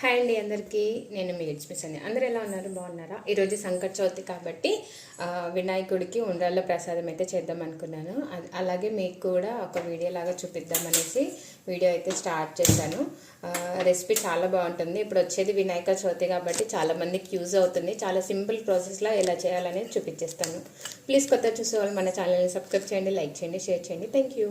Hi అండి అందరికీ. నేను మీ హెచ్మిస్ అండి అందరూ ఎలా ఉన్నారు? బాగున్నారా? ఈరోజు సంకట చవితి కాబట్టి వినాయకుడికి ఉండ్రాళ్ళ ప్రసాదం అయితే చేద్దాం అనుకున్నాను. అలాగే మీకు కూడా ఒక వీడియో లాగా చూపిద్దాం అనేసి వీడియో అయితే స్టార్ట్ చేశాను. రెసిపీ చాలా బాగుంటుంది. ఇప్పుడు వచ్చేది వినాయక చవితి కాబట్టి చాలామందికి యూజ్ అవుతుంది. చాలా సింపుల్ ప్రాసెస్లో ఎలా చేయాలనేది చూపించేస్తాను ప్లీజ్ కొత్త చూసే వాళ్ళు మన ఛానల్ని సబ్స్క్రైబ్ చేయండి లైక్ చేయండి షేర్ చేయండి. థ్యాంక్ యూ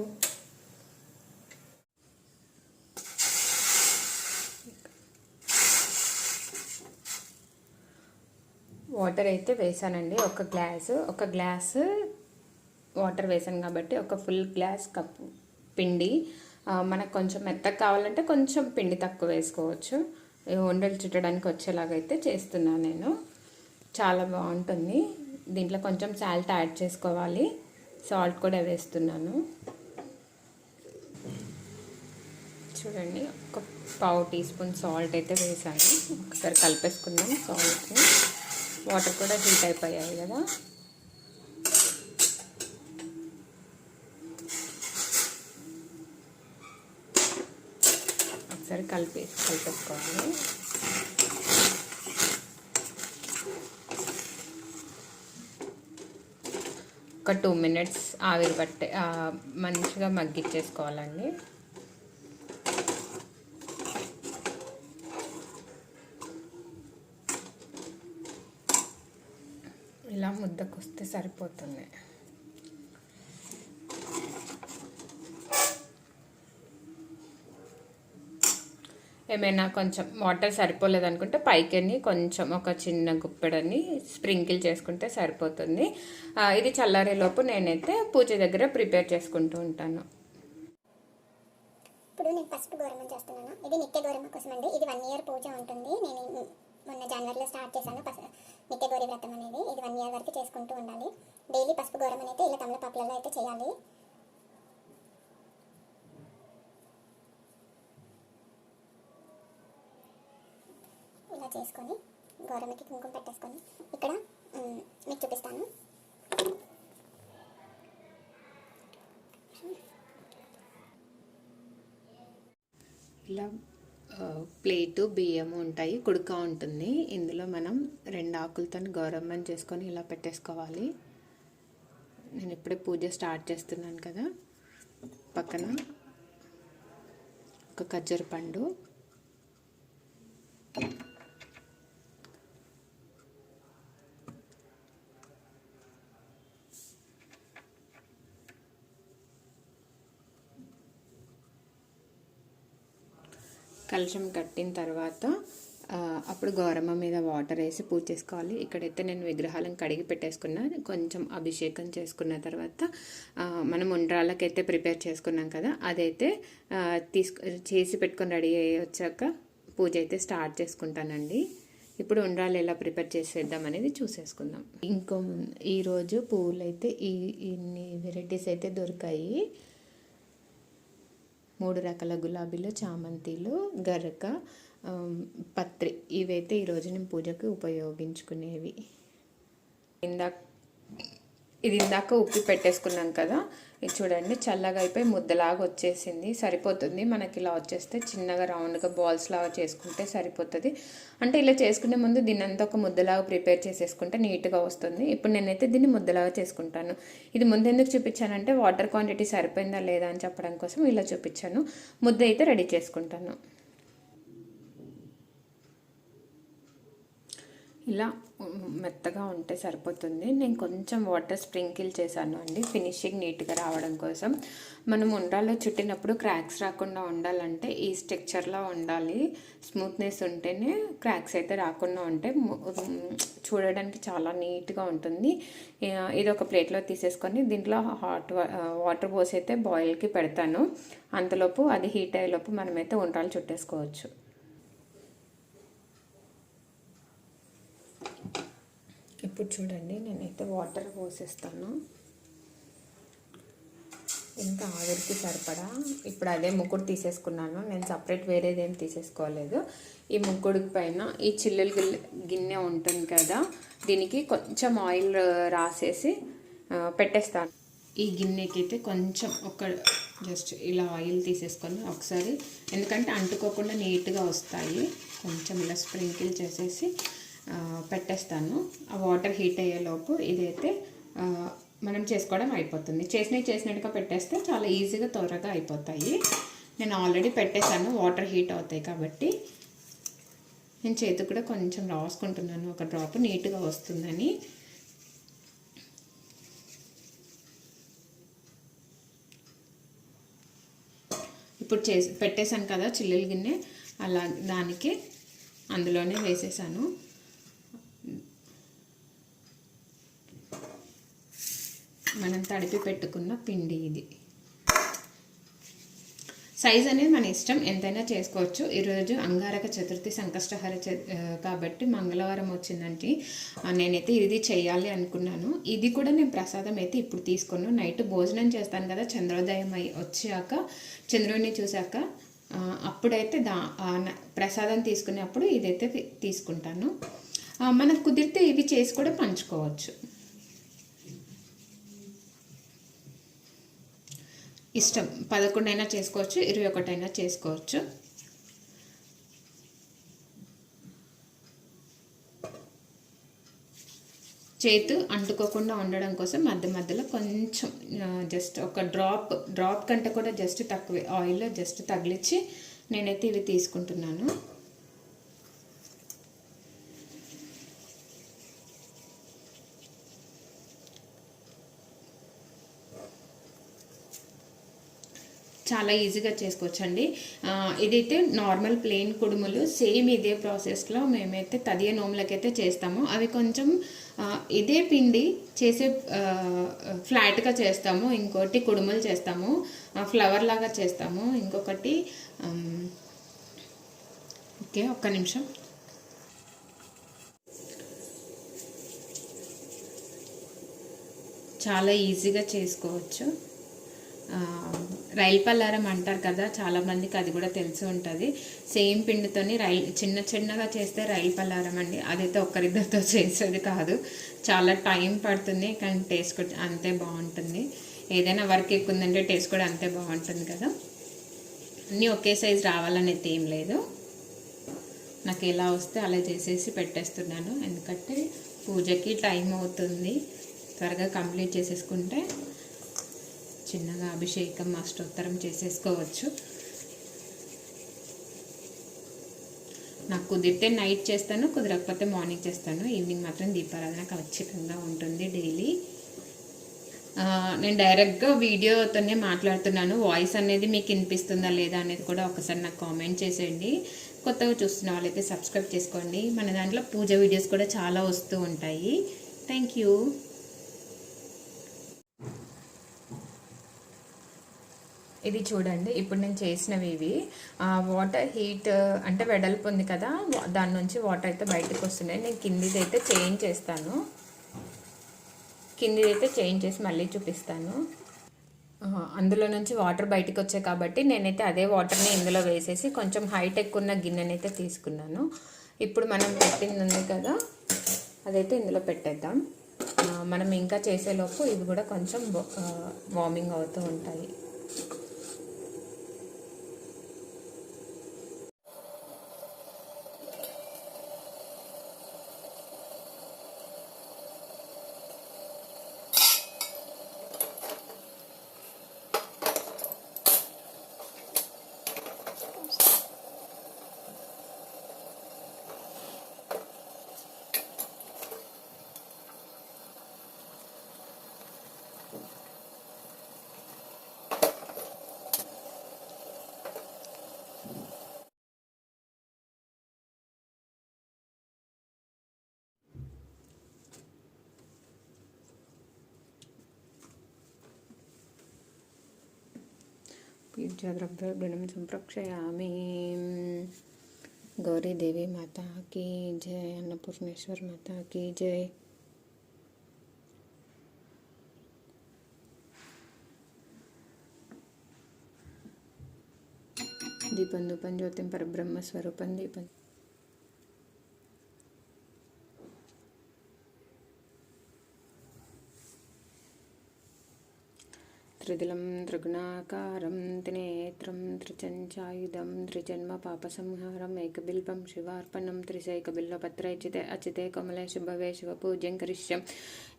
వాటర్ అయితే వేసానండి. ఒక గ్లాసు ఒక గ్లాసు వాటర్ వేసాను కాబట్టి ఒక ఫుల్ గ్లాస్ కప్పు పిండి. మనకు కొంచెం మెత్తగా కావాలంటే కొంచెం పిండి తక్కువ వేసుకోవచ్చు. వండలు ఉండలు చుట్టడానికి వచ్చేలాగైతే చేస్తున్నాను నేను. చాలా బాగుంటుంది. దీంట్లో కొంచెం సాల్ట్ యాడ్ చేసుకోవాలి. సాల్ట్ కూడా వేస్తున్నాను. చూడండి ఒక పావు టీ స్పూన్ సాల్ట్ అయితే వేసాను. ఒకసారి కలిపేసుకుందాం సాల్ట్ని. వాటర్ కూడా హీట్ అయిపోయాయి కదా. ఒకసారి కలిపి కలిపేసుకోవాలి. ఒక టూ మినిట్స్ ఆవిరి పట్టే మంచిగా మగ్గిచ్చేసుకోవాలండి. ముద్దకు వస్తే సరిపోతుంది. ఏమైనా కొంచెం వాటర్ సరిపోలేదు అనుకుంటే కొంచెం ఒక చిన్న గుప్పెడని స్ప్రింకిల్ చేసుకుంటే సరిపోతుంది. ఇది చల్లారేలోపు నేనైతే పూజ దగ్గర ప్రిపేర్ చేసుకుంటూ ఉంటాను. ఇప్పుడు నేను ఫస్ట్ గౌరమ్మ చేస్తున్నాను. ఇది నిత్య గౌరమ్మ కోసం అండి ఇది వన్ ఇయర్ పూజ ఉంటుంది. నేను మొన్న జనవరిలో స్టార్ట్ చేశాను. పస వ్రతం అనేది ఇది వన్ ఇయర్ వరకు చేసుకుంటూ ఉండాలి. డైలీ పసుపు గౌరమ్మ అయితే ఇలా తమలపాకులలో అయితే చేయాలి. ఇలా చేసుకొని గౌరమ్మకి కుంకుమ పెట్టేసుకొని ఇక్కడ మీకు చూపిస్తాను. ఇలా ప్లేటు బియ్యము ఉంటాయి కుడుక ఉంటుంది. ఇందులో మనం రెండు ఆకులతో గౌరమ్మని చేసుకొని ఇలా పెట్టేసుకోవాలి. నేను ఇప్పుడే పూజ స్టార్ట్ చేస్తున్నాను కదా. పక్కన ఒక ఖజ్జర పండు. కలశం కట్టిన తర్వాత అప్పుడు గౌరమ్మ మీద వాటర్ వేసి పూజ చేసుకోవాలి. ఇక్కడైతే నేను విగ్రహాలను కడిగి పెట్టేసుకున్నా. కొంచెం అభిషేకం చేసుకున్న తర్వాత మనం ఉండ్రాళ్ళకైతే ప్రిపేర్ చేసుకున్నాం కదా అదైతే తీసుకు చేసి పెట్టుకొని రెడీ అయ్యి వచ్చాక పూజ అయితే స్టార్ట్ చేసుకుంటానండి. ఇప్పుడు ఉండ్రాలు ఎలా ప్రిపేర్ చేసేద్దాం అనేది చూసేసుకుందాం. ఇంకో ఈరోజు పువ్వులు అయితే ఈ ఇన్ని వెరైటీస్ అయితే దొరికాయి. మూడు రకాల గులాబీలు చామంతిలు గరక పత్రి. ఇవైతే ఈరోజు నేను పూజకి ఉపయోగించుకునేవి. ఇందాక ఇది ఇందాక ఉప్పి పెట్టేసుకున్నాం కదా. ఇది చూడండి చల్లగా అయిపోయి ముద్దలాగా వచ్చేసింది. సరిపోతుంది. మనకి ఇలా వచ్చేస్తే చిన్నగా రౌండ్గా బాల్స్ లాగా చేసుకుంటే సరిపోతుంది. అంటే ఇలా చేసుకునే ముందు దీని అంతా ఒక ముద్దలాగా ప్రిపేర్ చేసేసుకుంటే నీట్గా వస్తుంది. ఇప్పుడు నేనైతే దీన్ని ముద్దలాగా చేసుకుంటాను. ఇది ముందు ఎందుకు చూపించానంటే వాటర్ క్వాంటిటీ సరిపోయిందా లేదా అని చెప్పడం కోసం ఇలా చూపించాను. ముద్ద అయితే రెడీ చేసుకుంటాను. ఇలా మెత్తగా ఉంటే సరిపోతుంది. నేను కొంచెం వాటర్ స్ప్రింకిల్ చేశాను అండి. ఫినిషింగ్ నీట్గా రావడం కోసం. మనం ఉండాలో చుట్టినప్పుడు క్రాక్స్ రాకుండా ఉండాలంటే ఈ స్ట్రక్చర్లో ఉండాలి. స్మూత్నెస్ ఉంటేనే క్రాక్స్ అయితే రాకుండా ఉంటే చూడడానికి చాలా నీట్గా ఉంటుంది. ఇది ఒక ప్లేట్లో తీసేసుకొని దీంట్లో హాట్ వాటర్ పోసి అయితే బాయిల్కి పెడతాను. అంతలోపు అది హీట్ అయ్యేలోపు మనమైతే ఉండాలు చుట్టేసుకోవచ్చు. ఇప్పుడు చూడండి నేనైతే వాటర్ పోసేస్తాను. ఇంకా ఆవిరికి సరిపడా? ఇప్పుడు అదే ముక్కుడు తీసేసుకున్నాను. నేను సపరేట్ వేరేది ఏం తీసేసుకోలేదు. ఈ ముక్కుడికి పైన ఈ చిల్లులు గిన్నె ఉంటుంది కదా దీనికి కొంచెం ఆయిల్ రాసేసి పెట్టేస్తాను. ఈ గిన్నెకి అయితే కొంచెం ఒక జస్ట్ ఇలా ఆయిల్ తీసేసుకొని ఒకసారి ఎందుకంటే అంటుకోకుండా నీట్గా వస్తాయి. కొంచెం ఇలా స్ప్రింకిల్ చేసేసి పెట్టేస్తాను. ఆ వాటర్ హీట్ అయ్యేలోపు ఇదైతే మనం చేసుకోవడం అయిపోతుంది. చేసినవి చేసినట్టుగా పెట్టేస్తే చాలా ఈజీగా త్వరగా అయిపోతాయి. నేను ఆల్రెడీ పెట్టేశాను వాటర్ హీట్ అవుతాయి కాబట్టి. నేను చేతికి కూడా కొంచెం రాసుకుంటున్నాను ఒక డ్రాప్ నీట్గా వస్తుందని. ఇప్పుడు చేసి పెట్టేశాను కదా చిల్లుల గిన్నె అలా దానికి అందులోనే వేసేసాను మనం తడిపి పెట్టుకున్న పిండి ఇది. సైజ్ అనేది మన ఇష్టం ఎంతైనా చేసుకోవచ్చు. ఈరోజు అంగారక చతుర్థి సంకష్టహర కాబట్టి మంగళవారం వచ్చిందంటే నేనైతే ఇది చేయాలి అనుకున్నాను. ఇది కూడా నేను ప్రసాదం అయితే ఇప్పుడు తీసుకున్నాను. నైట్ భోజనం చేస్తాను కదా చంద్రోదయం అయి వచ్చాక చంద్రుడిని చూశాక అప్పుడైతే దా ప్రసాదం తీసుకునేప్పుడు ఇదైతే తీసుకుంటాను. మనకు కుదిరితే ఇవి చేసి కూడా పంచుకోవచ్చు. ఇష్టం. పదకొండైనా చేసుకోవచ్చు ఇరవై ఒకటైనా చేసుకోవచ్చు. చేతు అంటుకోకుండా ఉండడం కోసం మధ్య మధ్యలో కొంచెం జస్ట్ ఒక డ్రాప్ డ్రాప్ కంటే కూడా జస్ట్ తక్కువే. ఆయిల్ జస్ట్ తగిలిచ్చి నేనైతే ఇవి తీసుకుంటున్నాను. చాలా ఈజీగా చేసుకోవచ్చండి. ఆ, ఇదైతే నార్మల్ ప్లెయిన్ కుడుములు సేమ్ ఇదే ప్రాసెస్లో మేమైతే తదియ నోములకైతే చేస్తాము. అవి కొంచెం ఇదే పిండి చేసే ఫ్లాట్గా చేస్తాము. ఇంకోటి కుడుములు చేస్తాము. ఫ్లవర్ లాగా చేస్తాము. ఇంకొకటి ఓకే ఒక్క నిమిషం. చాలా ఈజీగా చేసుకోవచ్చు. రైలు పల్లారం అంటారు కదా చాలా మందికి అది కూడా తెలిసి ఉంటుంది. సేమ్ పిండితోని రైల్ చిన్న చిన్నగా చేస్తే రైలు పల్లారం అండి. అదైతే ఒక్కరిద్దరితో చేసేది కాదు. చాలా టైం పడుతుంది కానీ టేస్ట్ కూడా అంతే బాగుంటుంది. ఏదైనా వర్క్ ఎక్కువ ఉందంటే టేస్ట్ కూడా అంతే బాగుంటుంది కదా. అన్నీ ఒకే సైజు రావాలని అయితే ఏం లేదు. నాకు ఎలా వస్తే అలా చేసేసి పెట్టేస్తున్నాను. ఎందుకంటే పూజకి టైం అవుతుంది. త్వరగా కంప్లీట్ చేసేసుకుంటే చిన్నగా అభిషేకం అష్టోత్తరం చేసేసుకోవచ్చు. నాకు కుదిరితే నైట్ చేస్తాను కుదరకపోతే మార్నింగ్ చేస్తాను. ఈవినింగ్ మాత్రం దీపారాధన ఖచ్చితంగా ఉంటుంది డైలీ నేను డైరెక్ట్గా వీడియోతోనే మాట్లాడుతున్నాను. వాయిస్ అనేది మీకు వినిపిస్తుందా లేదా అనేది కూడా ఒకసారి నాకు కామెంట్ చేసేయండి. కొత్తగా చూస్తున్న వాళ్ళైతే సబ్స్క్రైబ్ చేసుకోండి. మన దాంట్లో పూజ వీడియోస్ కూడా చాలా వస్తూ ఉంటాయి. థ్యాంక్ యూ ఇది చూడండి. ఇప్పుడు నేను చేసినవి ఇవి. వాటర్ హీట్ అంటే వెడల్పు ఉంది కదా దాని నుంచి వాటర్ అయితే బయటకు వస్తున్నాయి. నేను కిందిది అయితే చేంజ్ చేస్తాను. కిందిది అయితే చేంజ్ చేసి మళ్ళీ చూపిస్తాను. అందులో నుంచి వాటర్ బయటకు వచ్చాయి కాబట్టి నేనైతే అదే వాటర్ని ఇందులో వేసేసి కొంచెం హైటెక్ ఉన్న గిన్నెనైతే తీసుకున్నాను. ఇప్పుడు మనం పెట్టింది ఉంది కదా అదైతే ఇందులో పెట్టేద్దాం. మనం ఇంకా చేసేలోపు ఇవి కూడా కొంచెం వార్మింగ్ అవుతూ ఉంటాయి. युद्धद्रव्यम संप्रक्षाया गौरी देवी माता की जय, अन्नपूर्णेश्वर माता की जय। दीपन दुपन ज्योतिम पर ब्रह्म स्वरूपन दीपन త్రిదిలం త్రిగుణాకారం త్రినేత్రం త్రిచంచాయుధం త్రిజన్మ పాపసంహారం ఏకబిల్వం శివార్పణం త్రిశైకబిల్వపత్రైచితే అచితే కమలే శుభవే శివపూజ్యం కరిష్యం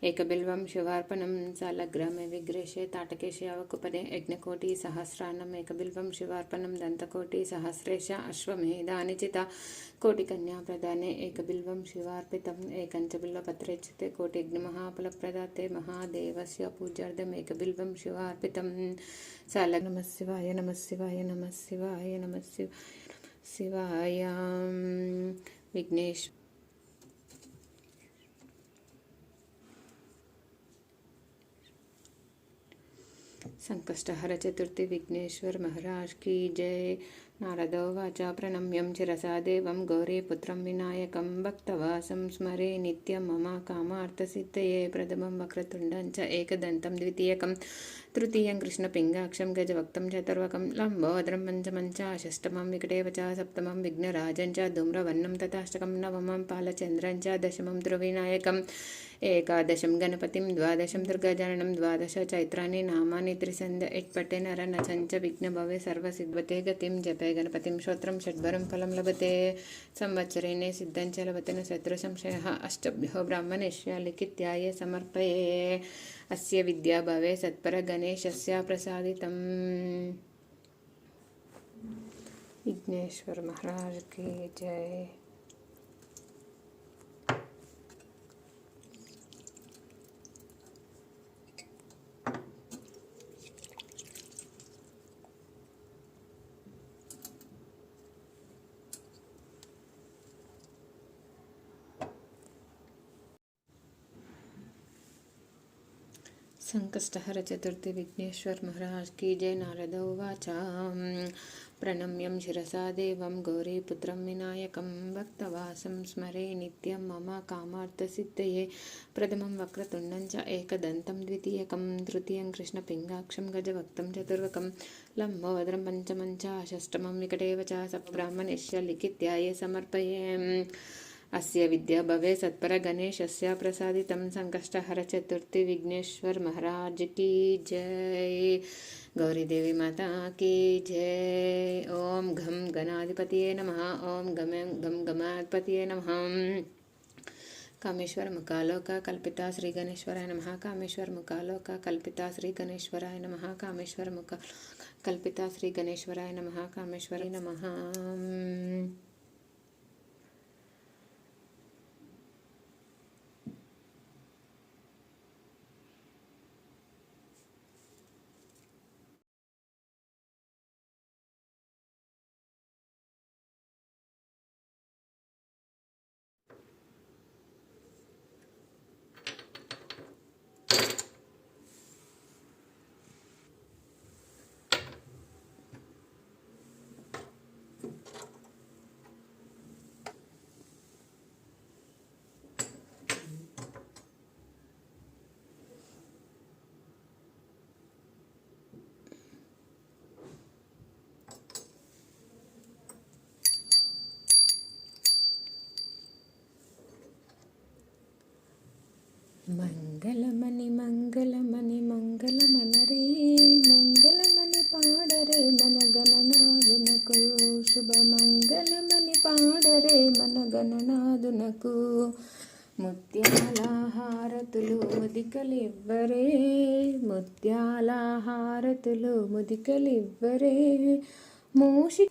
ఏకబిల్వం శివార్పణం సాలగ్రామే విగ్రేషే తాటకేశ అవకుపదే యజ్ఞకోటి సహస్రాన్నం ఏకబిల్వం శివార్పణం దంతకోటి సహస్రేష అశ్వమేధానిచిత కోటికన్యా ప్రదానే ఏకబిల్వం శివార్పితం ఏకంచ బిల్వపత్రేచితే కోటిగ్నిమహాఫలప్రదాతే మహాదేవస్య పూజార్థం ఏకబిల్వం శివార్ స్థాపితం సాల నమ శివాయ నమ శివాయ నమ శివాయ నమ శివ శివాయ. విఘ్నేష్ సంకష్టహర చతుర్థి విఘ్నేశ్వర్ మహారాజ్ కీ జయ నారదోవాచ ప్రణమ్యం చిరసాదేవం గౌరీపుత్రం వినాయకం భక్తవాసం స్మరే నిత్యం మమ కామార్థసిద్ధయే ప్రథమం వక్రతుండం చ ఏకదంతం ద్వితీయకం. తృతీయం కృష్ణపింగాక్షం గజవక్తం చతుర్వకం లంబోదరం పంచమంచ షష్టమం వికటేవ చ సప్తమం విఘ్నరాజం చ ధూమ్రవర్ణం తథాష్టకం నవమం పాలచంద్రం చ దశమం ధ్రువినాయకం ఏకాదశం గణపతిం ద్వాదశం దుర్గాజననం ద్వాదశ చైత్రాన్ని నామాని త్రిసంధ ఎట్పటే నర నచంచ విఘ్నభవే సర్వసిద్వతే గతిం జపే గణపతిం శ్రోత్రం షడ్వరం ఫలం లభతే సంవత్సరేణే సిద్ధం చ లభతేన శత్రు సంశయ అష్టభ్యో బ్రాహ్మణేశ్య లిఖిత్యాయ సమర్పయే अस्य विद्या भवे सत्परगणेशस्य प्रसादितम्। विघ्नेश्वर महाराज की जय। సంకష్టహర చతుర్థి విఘ్నేశ్వర్ మహారాజ్ కీ జయ నారద ఉవాచ ప్రణమ్యం శిరసా దేవం గౌరీపుత్రం వినాయకం భక్తవాసం స్మరే నిత్యం మమ కామార్థసిద్ధయే ప్రథమం వక్రతుండం చ ఏకదంతం ద్వితీయకం తృతీయం కృష్ణపింగాక్షం గజవక్తం చతుర్వకం లంబోదరం పంచమం చ షష్టమం వికటేవ చ సబ్రాహ్మణేశ్య లిఖిత్యాయ సమర్పయే अस्य विद्या भवे सत्पर गणेशस्य प्रसादितं संकष्टहर चतुर्थी विघ्नेश्वर महाराज की जय गौरी देवी माता की जय ओम घम गणाधिपतये नमः ओम गम गम गमाधिपतये नमः कामेश्वर मुकालोक कल्पिता श्री गणेश्वराय नमः कामेश्वर मुकालोक कल्पिता श्री गणेश्वराय नमः कामेश्वर मुख कल्पिता श्री गणेश्वराय नमः कामेश्वरी मंगल मणि मङ्गलमणि मङ्गलमणि मङ्गलमनरे मंग శుభమంగళమని పాడరే మన గణనాదునకు శుభమంగళమని పాడరే మన గణనాదునకు ముత్యాలహారతులు ముదికలివ్వరే. ముత్యాలహారతులు ముదికలివ్వరే. మోషి